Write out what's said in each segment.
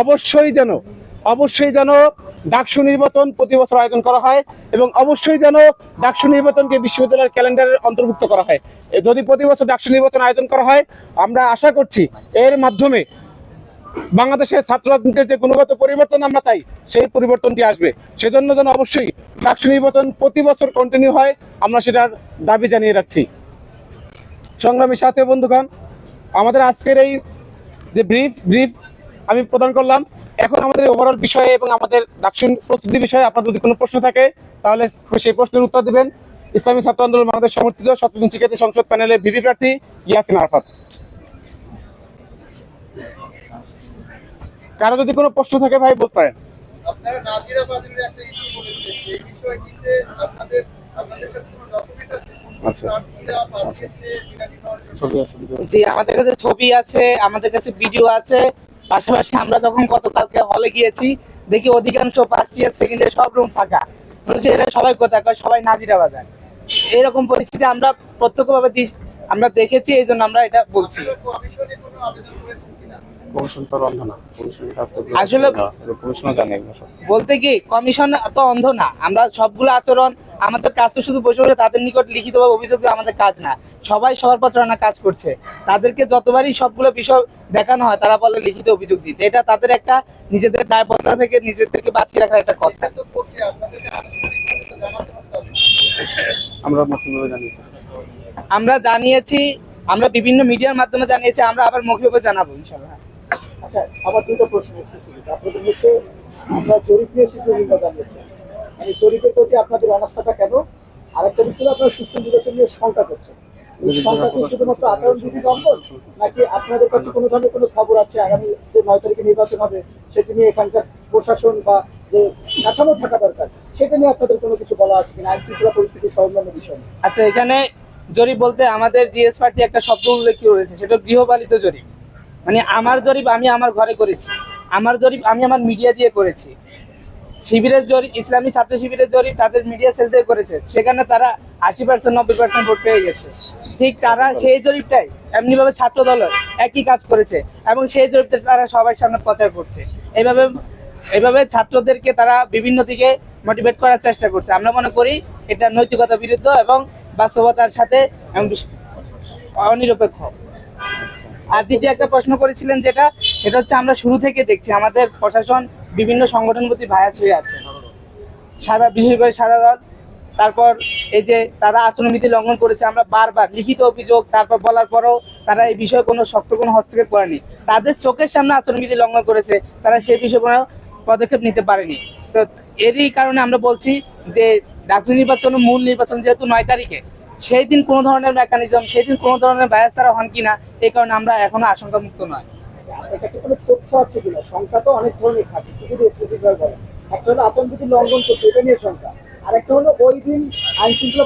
অবশ্যই যেন অবশ্যই যেন ডাকসু নির্বাচন প্রতি বছর আয়োজন করা হয় এবং অবশ্যই যেন ডাকসু নির্বাচনকে বিশ্ববিদ্যালয়ের ক্যালেন্ডারের অন্তর্ভুক্ত করা হয়। যদি প্রতি বছর ডাকসু নির্বাচন আয়োজন করা হয়, আমরা আশা করছি এর মাধ্যমে বাংলাদেশের ছাত্র রাজনীতির যে গুণগত পরিবর্তন আমরা চাই, সেই পরিবর্তনটি আসবে। সেজন্য যেন অবশ্যই ডাকসু নির্বাচন প্রতি বছর কন্টিনিউ হয়, আমরা সেটার দাবি জানিয়ে রাখছি। সংগ্রামী সাথে বন্ধুগণ, আমাদের আজকের এই যে ব্রিফ ব্রিফ আমি প্রদান করলাম। এখন আমাদের ওভারঅল বিষয়ে এবং আমাদের ডাকসুন প্রস্তুতি বিষয়ে আপনার যদি কোনো প্রশ্ন থাকে তাহলে সেই প্রশ্নের উত্তর দিবেন। ইসলামী ছাত্র আন্দোলন বাংলাদেশ সমর্থিত সচেতন শিক্ষার্থী সংসদ প্যানেলের ভিভি প্রার্থী ইয়াসিন আরফাত। কারও যদি কোনো প্রশ্ন থাকে ভাই বলতে পারেন। আপনারা নাজিরা বাজারের একটা ইস্যু করেছেন এই বিষয়টিতে আপনাদের আপনাদের কাছে কোনো ডকুমেন্ট আছে? আচ্ছা। আমাদের কাছে ছবি আছে আমাদের কাছে ভিডিও আছে। পাশাপাশি আমরা যখন গতকালকে হলে গিয়েছি দেখি অধিকাংশ ফার্স্ট ইয়ার সেকেন্ড ইয়ার সব রুম ফাঁকা। হচ্ছে এরা সবাই কোথায়? কয় সবাই নাজিরা বাজার এরকম পরিস্থিতি আমরা প্রত্যক্ষভাবে আমরা দেখেছি এই জন্য আমরা এটা বলছি। আসলে- বলতে কি কমিশন তো অন্ধ না। আমরা সবগুলো আচরণ আমাদের কাজ তো শুধু বসে বসে তাদের নিকট লিখিতভাবে অভিযোগ আমাদের কাজ না। সবাই সবার প্রচারণা কাজ করছে। তাদেরকে যতবারই সবগুলো বিষয় দেখানো হয় তারা বলে লিখিত অভিযোগ দিতে। এটা তাদের একটা নিজেদের দায়বদ্ধতা থেকে নিজেদেরকে বাঁচিয়ে রাখার একটা কথা। আমরা জানিয়েছি। আমরা জানিয়েছি আমরা বিভিন্ন মিডিয়ার মাধ্যমে জানিয়েছি আমরা আবার মৌখিকভাবে জানাব ইনশাল্লাহ আচ্ছা আমার দুটো প্রশ্ন স্পেসিফিক আপনাদের হচ্ছে আমরা জরিপ নিয়ে সিদ্ধ নির্ণয় জানিয়েছি। মানে জরিপের প্রতি আপনাদের অনাস্থাটা কেন? আরেকটা বিষয় আপনারা সুষ্ঠু নির্বাচন নিয়ে শঙ্কা করছেন। শুধুমাত্র আচরণ বিধি লঙ্ঘন নাকি আপনাদের কাছে কোনো ধরনের কোনো খবর আছে আগামী যে নয় তারিখে নির্বাচন হবে সেটি নিয়ে এখানকার প্রশাসন বা যে কাঠামো থাকা দরকার সেটা নিয়ে আপনাদের কোনো কিছু বলা আছে কিনা? আইন শৃঙ্খলা পরিস্থিতি সহ বিষয় নিয়ে? আচ্ছা এখানে জরিপ বলতে আমাদের জিএস পার্টি একটা শব্দ উল্লেখ রয়েছে সেটা গৃহপালিত জরিপ। মানে আমার জরিপ আমি আমার ঘরে করেছি। আমার জরিপ আমি আমার মিডিয়া দিয়ে করেছি। শিবিরের জরিপ ইসলামী ছাত্র শিবিরের জরিপ তাদের মিডিয়া সেল করেছে। সেখানে তারা আশি পার্সেন্ট নব্বই পার্সেন্ট ভোট পেয়ে গেছে। ঠিক তারা সেই জরিপটাই এমনিভাবে ছাত্র দল একই কাজ করেছে এবং সেই জরিপটা তারা সবার সামনে প্রচার করছে। এইভাবে এইভাবে ছাত্রদেরকে তারা বিভিন্ন দিকে মোটিভেট করার চেষ্টা করছে। আমরা মনে করি এটা নৈতিকতা বিরুদ্ধ এবং বাস্তবতার সাথে অনিরপেক্ষ। আর দ্বিতীয় একটা প্রশ্ন করেছিলেন যেটা সেটা হচ্ছে আমরা শুরু থেকে দেখছি আমাদের প্রশাসন বিভিন্ন সংগঠন প্রতি ভায়াস হয়ে আছে। সাদা, বিশেষ করে সাদা দল, তারপর এই যে তারা আচরণবিধি লঙ্ঘন করেছে, আমরা বারবার লিখিত অভিযোগ, তারপর বলার পরও তারা এই বিষয়ে কোনো শক্ত কোনো হস্তক্ষেপ করেনি। তাদের চোখের সামনে আচরণবিধি লঙ্ঘন করেছে, তারা সেই বিষয়ে কোনো পদক্ষেপ নিতে পারেনি। তো এরই কারণে আমরা বলছি যে ডাকসু নির্বাচন মূল নির্বাচন যেহেতু নয় তারিখে, সেই দিন কোনো ধরনের মেকানিজম সেই দিন কোনো ধরনের বায়াস তারা হন কিনা, এই কারণে আমরা এখনও আশঙ্কা মুক্ত নয়। আপনার কাছে কোনো তথ্য আছে কিনা? সংখ্যা তো অনেক থাকে একটা হলো আচরণ এটা নিয়ে সংখ্যা। আর একটা হলো ওই দিন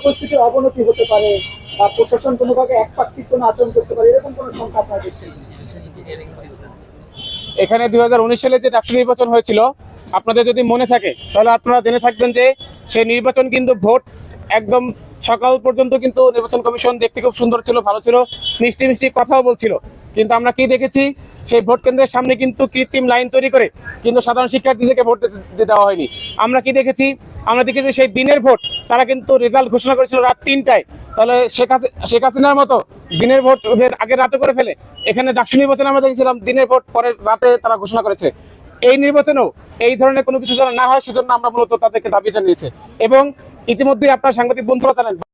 পরিস্থিতির অবনতি হতে পারে, বা আচরণ করতে এরকম কোনো সংখ্যা আপনারা দেখছেন কিনা? এখানে দুই হাজার উনিশ সালে যে ডাক্তার নির্বাচন হয়েছিল, আপনাদের যদি মনে থাকে, তাহলে আপনারা জেনে থাকবেন যে সেই নির্বাচন কিন্তু ভোট একদম সকাল পর্যন্ত কিন্তু নির্বাচন কমিশন দেখতে খুব সুন্দর ছিল, ভালো ছিল, মিষ্টি মিষ্টি কথাও বলছিল। কিন্তু আমরা কি দেখেছি? সেই ভোট কেন্দ্রের সামনে কিন্তু কৃত্রিম লাইন তৈরি করে কিন্তু সাধারণ শিক্ষার্থীদেরকে ভোট দেওয়া হয়নি। আমরা কি দেখেছি? আমরা দেখেছি সেই দিনের ভোট, তারা কিন্তু রেজাল্ট ঘোষণা করেছিল রাত তিনটায়। তাহলে শেখ হাসি শেখ হাসিনার মতো দিনের ভোট আগে রাতে করে ফেলে, এখানে ডাকসু নির্বাচনে আমরা দেখেছিলাম দিনের ভোট পরের রাতে তারা ঘোষণা করেছে। এই নির্বাচনেও এই ধরনের কোনো কিছু যেন না হয়, সেজন্য আমরা মূলত তাদেরকে দাবি জানিয়েছে। এবং ইতিমধ্যে আপনার সাংবাদিক বন্ধুরা জানেন